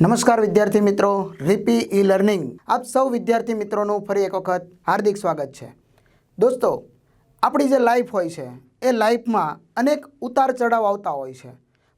નમસ્કાર વિદ્યાર્થી મિત્રો, રીપી ઈ લર્નિંગ આપ સૌ વિદ્યાર્થી મિત્રોનું ફરી એક વખત હાર્દિક સ્વાગત છે. દોસ્તો, આપણી જે લાઈફ હોય છે, એ લાઈફમાં અનેક ઉતાર ચઢાવ આવતા હોય છે.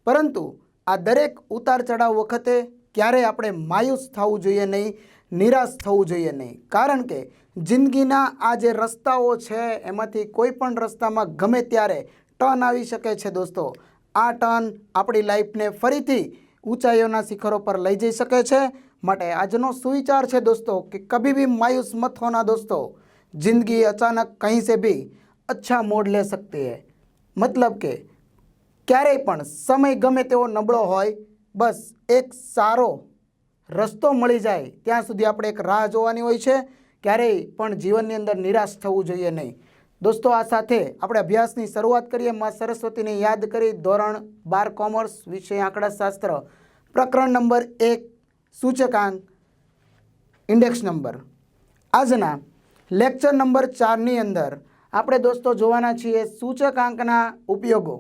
પરંતુ આ દરેક ઉતાર ચઢાવ વખતે ક્યારેય આપણે માયુસ થવું જોઈએ નહીં, નિરાશ થવું જોઈએ નહીં. કારણ કે જિંદગીના આ જે રસ્તાઓ છે, એમાંથી કોઈ પણ રસ્તામાં ગમે ત્યારે ટર્ન આવી શકે છે દોસ્તો. આ ટર્ન આપણી લાઈફને ફરીથી ઊંચાઈઓના શિખરો પર લઈ જઈ શકે છે. માટે આજનો સુવિચાર છે દોસ્તો કે કભી ભી માयूस મત હોના દોસ્તો. જિંદગી અચાનક કહીં સે ભી અચ્છા મોડ લે સકતી હૈ. મતલબ કે ક્યારેય પણ સમય ગમે તેવો નબળો હોય, બસ એક સારો રસ્તો મળી જાય, ત્યાં સુધી આપણે એક રાહ જોવાની હોય છે. ક્યારેય પણ જીવનની અંદર નિરાશ થવું જોઈએ નહીં. દોસ્તો, આ સાથે આપણે અભ્યાસની શરૂઆત કરીએ. માં સરસ્વતીને યાદ કરી ધોરણ બાર કોમર્સ વિષય આંકડાશાસ્ત્ર પ્રકરણ નંબર એક, સૂચકાંક, ઇન્ડેક્સ નંબર. આજના લેક્ચર નંબર ચારની અંદર આપણે દોસ્તો જોવાના છીએ સૂચકાંકના ઉપયોગો.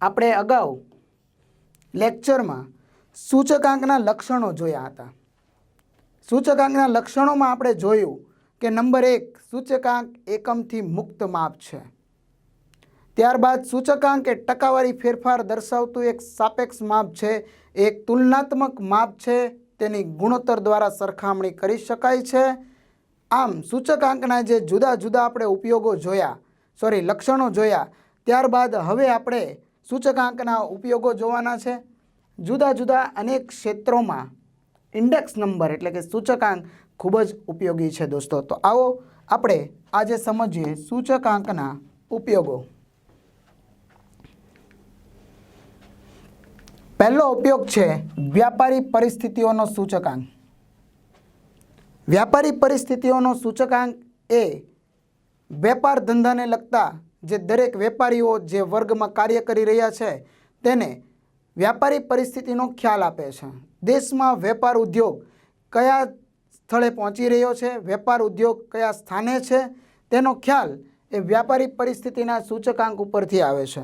આપણે અગાઉ લેક્ચરમાં સૂચકાંકના લક્ષણો જોયા હતા. સૂચકાંકના લક્ષણોમાં આપણે જોયું કે નંબર એક સૂચકાંક એકમથી મુક્ત માપ છે. ત્યારબાદ સૂચકાંક એ ટકાવારી ફેરફાર દર્શાવતું એક સાપેક્ષ માપ છે. એક તુલનાત્મક માપ છે. તેની ગુણોત્તર દ્વારા સરખામણી કરી શકાય છે. આમ, સૂચકાંકના જે જુદા જુદા આપણે ઉપયોગો જોયા સોરી લક્ષણો જોયા, ત્યારબાદ હવે આપણે સૂચકાંકના ઉપયોગો જોવાના છે. જુદા જુદા અનેક ક્ષેત્રોમાં ઇન્ડેક્સ નંબર એટલે કે સૂચકાંક ખૂબ જ ઉપયોગી છે દોસ્તો. તો આવો આપણે આજે સમજીએ સૂચકાંકના ઉપયોગો. પહેલો ઉપયોગ છે વ્યાપારી પરિસ્થિતિઓનો સૂચકાંક. વ્યાપારી પરિસ્થિતિઓનો સૂચકાંક એ વેપાર ધંધાને લગતા જે દરેક વેપારીઓ જે વર્ગમાં કાર્ય કરી રહ્યા છે, તેને વ્યાપારી પરિસ્થિતિનો ખ્યાલ આપે છે. દેશમાં વેપાર ઉદ્યોગ કયા સ્થળે પહોંચી રહ્યો છે, વેપાર ઉદ્યોગ કયા સ્થાને છે, તેનો ખ્યાલ એ વ્યાપારી પરિસ્થિતિના સૂચકાંક ઉપરથી આવે છે.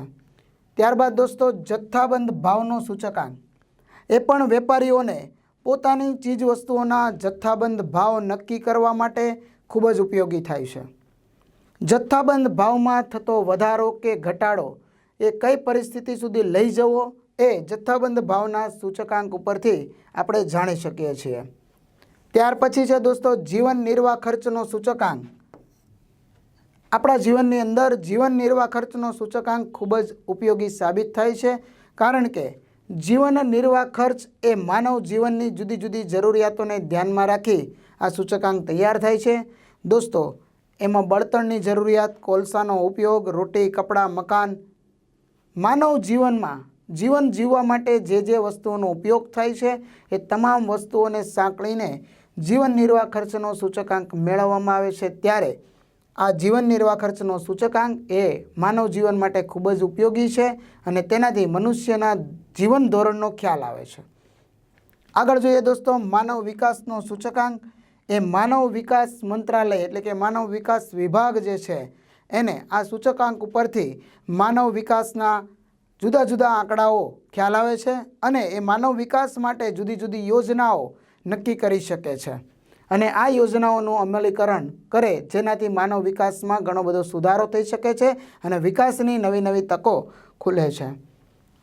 ત્યારબાદ દોસ્તો, જથ્થાબંધ ભાવનો સૂચકાંક. એ પણ વેપારીઓને પોતાની ચીજ વસ્તુઓના જથ્થાબંધ ભાવ નક્કી કરવા માટે ખૂબ જ ઉપયોગી થાય છે. જથ્થાબંધ ભાવમાં થતો વધારો કે ઘટાડો એ કઈ પરિસ્થિતિ સુધી લઈ જવો એ જથ્થાબંધ ભાવના સૂચકાંક ઉપરથી આપણે જાણી શકીએ છીએ. ત્યાર પછી છે દોસ્તો, જીવન નિર્વાહ ખર્ચનો સૂચકાંક. આપણા જીવનની અંદર જીવન નિર્વાહ ખર્ચનો સૂચકાંક ખૂબ જ ઉપયોગી સાબિત થાય છે, કારણ કે જીવન નિર્વાહ ખર્ચ એ માનવ જીવનની જુદી જુદી જરૂરિયાતોને ધ્યાનમાં રાખી આ સૂચકાંક તૈયાર થાય છે. દોસ્તો, એમાં બળતણની જરૂરિયાત, કોલસાનો ઉપયોગ, રોટી, કપડાં, મકાન, માનવ જીવનમાં જીવન જીવવા માટે જે જે વસ્તુઓનો ઉપયોગ થાય છે, એ તમામ વસ્તુઓને સાંકળીને જીવન નિર્વાહ ખર્ચનો સૂચકાંક મેળવવામાં આવે છે. ત્યારે આ જીવન નિર્વાહ ખર્ચનો સૂચકાંક એ માનવ જીવન માટે ખૂબ જ ઉપયોગી છે અને તેનાથી મનુષ્યના જીવન ધોરણનો ખ્યાલ આવે છે. આગળ જોઈએ દોસ્તો, માનવ વિકાસનો સૂચકાંક. એ માનવ વિકાસ મંત્રાલય એટલે કે માનવ વિકાસ વિભાગ જે છે, એને આ સૂચકાંક ઉપરથી માનવ વિકાસના જુદા જુદા આંકડાઓ ખ્યાલ આવે છે અને એ માનવ વિકાસ માટે જુદી જુદી યોજનાઓ નક્કી કરી શકે છે. અને આ યોજનાઓનું અમલીકરણ કરે જેનાથી માનવ વિકાસમાં ઘણો બધો સુધારો થઈ શકે છે અને વિકાસની નવી નવી તકો ખુલે છે.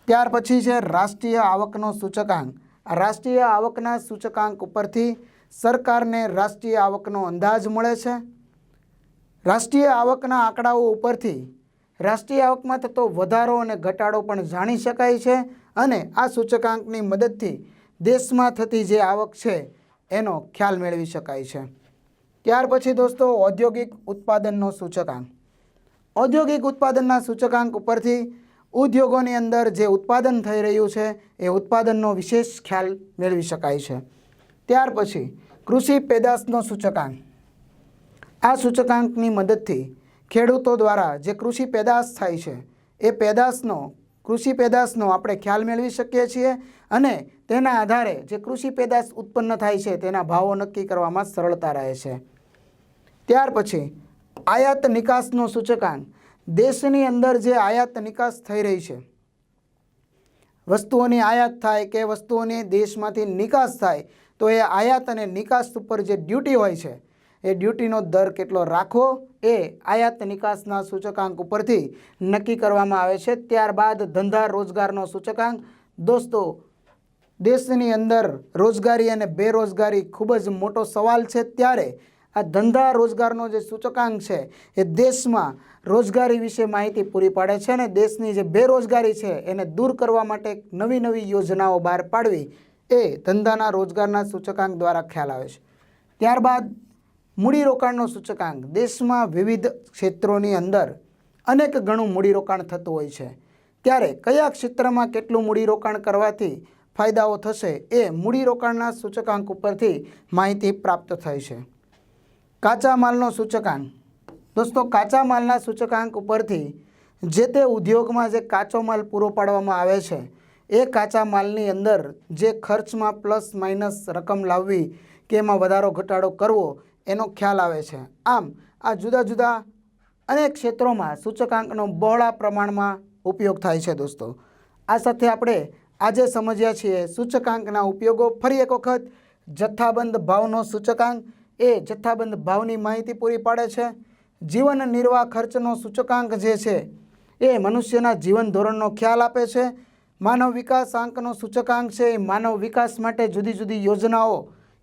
ત્યાર પછી છે રાષ્ટ્રીય આવકનો સૂચકાંક. રાષ્ટ્રીય આવકના સૂચકાંક ઉપરથી સરકારને રાષ્ટ્રીય આવકનો અંદાજ મળે છે. રાષ્ટ્રીય આવકના આંકડાઓ ઉપરથી રાષ્ટ્રીય આવકમાં થતો વધારો અને ઘટાડો પણ જાણી શકાય છે અને આ સૂચકાંકની મદદથી દેશમાં થતી જે આવક છે એનો ખ્યાલ મેળવી શકાય છે. ત્યાર પછી દોસ્તો, ઔદ્યોગિક ઉત્પાદનનો સૂચકાંક. ઔદ્યોગિક ઉત્પાદનના સૂચકાંક ઉપરથી ઉદ્યોગોની અંદર જે ઉત્પાદન થઈ રહ્યું છે એ ઉત્પાદનનો વિશેષ ખ્યાલ મેળવી શકાય છે. ત્યાર પછી કૃષિ પેદાશનો સૂચકાંક. આ સૂચકાંકની મદદથી ખેડૂતો દ્વારા જે કૃષિ પેદાશ થાય છે, એ પેદાશનો, કૃષિ પેદાશનો આપણે ખ્યાલ મેળવી શકીએ છીએ અને તેના આધારે જે કૃષિ પેદાશ ઉત્પન્ન થાય છે, તેના ભાવો નક્કી કરવામાં સરળતા રહે છે. ત્યાર પછી, આયાત નિકાસનો સૂચકાંક. દેશની અંદર જે આયાત નિકાસ થઈ રહી છે, વસ્તુઓની આયાત થાય કે વસ્તુઓની દેશમાંથી નિકાસ થાય, તો એ આયાત અને નિકાસ ઉપર જે ડ્યુટી હોય છે એ ડ્યુટીનો દર કેટલો રાખવો એ આયાત નિકાસના સૂચકાંક ઉપરથી નક્કી કરવામાં આવે છે. ત્યારબાદ ધંધા રોજગારનો સૂચકાંક. દોસ્તો, દેશની અંદર રોજગારી અને બેરોજગારી ખૂબ જ મોટો સવાલ છે. ત્યારે આ ધંધા રોજગારનો જે સૂચકાંક છે એ દેશમાં રોજગારી વિશે માહિતી પૂરી પાડે છે અને દેશની જે બેરોજગારી છે એને દૂર કરવા માટે નવી નવી યોજનાઓ બહાર પાડવી એ ધંધાના રોજગારના સૂચકાંક દ્વારા ખ્યાલ આવે છે. ત્યારબાદ મૂડીરોકાણનો સૂચકાંક. દેશમાં વિવિધ ક્ષેત્રોની અંદર અનેક ગણું મૂડીરોકાણ થતું હોય છે. ત્યારે કયા ક્ષેત્રમાં કેટલું મૂડીરોકાણ કરવાથી ફાયદાઓ થશે એ મૂડીરોકાણના સૂચકાંક ઉપરથી માહિતી પ્રાપ્ત થાય છે. કાચા માલનો સૂચકાંક. દોસ્તો કાચા માલના સૂચકાંક ઉપરથી જે તે ઉદ્યોગમાં જે કાચો માલ પૂરો પાડવામાં આવે છે, એ કાચા માલની અંદર જે ખર્ચમાં પ્લસ માઇનસ રકમ લાવવી કે એમાં વધારો ઘટાડો કરવો એનો ખ્યાલ આવે છે. આમ, આ જુદા જુદા અનેક ક્ષેત્રોમાં સૂચકાંકનો બહોળા પ્રમાણમાં ઉપયોગ થાય છે દોસ્તો. આ સાથે આપણે આજે સમજ્યા છીએ સૂચકાંકના ઉપયોગો. ફરી એક વખત જથ્થાબંધ ભાવનો સૂચકાંક. એ જથ્થાબંધ ભાવની માહિતી પૂરી પાડે છે. જીવન નિર્વાહ ખર્ચનો સૂચકાંક જે છે, એ મનુષ્યના જીવન ધોરણનો ખ્યાલ આપે છે. માનવ વિકાસ આંકનો સૂચકાંક છે. એ માનવ વિકાસ માટે જુદી જુદી યોજનાઓ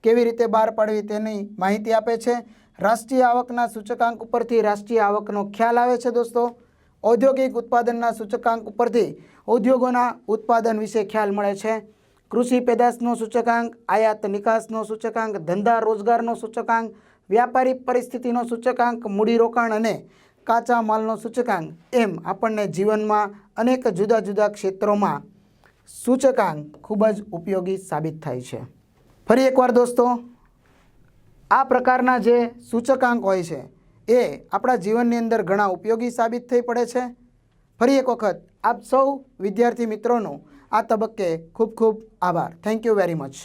કેવી રીતે બહાર પાડવી તેની માહિતી આપે છે. રાષ્ટ્રીય આવકના સૂચકાંક ઉપરથી રાષ્ટ્રીય આવકનો ખ્યાલ આવે છે દોસ્તો. ઔદ્યોગિક ઉત્પાદનના સૂચકાંક ઉપરથી ઉદ્યોગોના ઉત્પાદન વિશે ખ્યાલ મળે છે. કૃષિ પેદાશનો સૂચકાંક, આયાત નિકાસનો સૂચકાંક, ધંધા રોજગારનો સૂચકાંક, વ્યાપારી પરિસ્થિતિનો સૂચકાંક, મૂડીરોકાણ અને કાચા માલનો સૂચકાંક એમ આપણને જીવનમાં અનેક જુદા જુદા ક્ષેત્રોમાં સૂચકાંક ખૂબ જ ઉપયોગી સાબિત થાય છે. ફરી એકવાર દોસ્તો, આ પ્રકારના જે સૂચકાંક હોય છે, એ આપણા જીવનની અંદર ઘણા ઉપયોગી સાબિત થઈ પડે છે. ફરી એક વખત આપ સૌ વિદ્યાર્થી મિત્રોનો આ તબક્કે ખૂબ ખૂબ આભાર. Thank you very much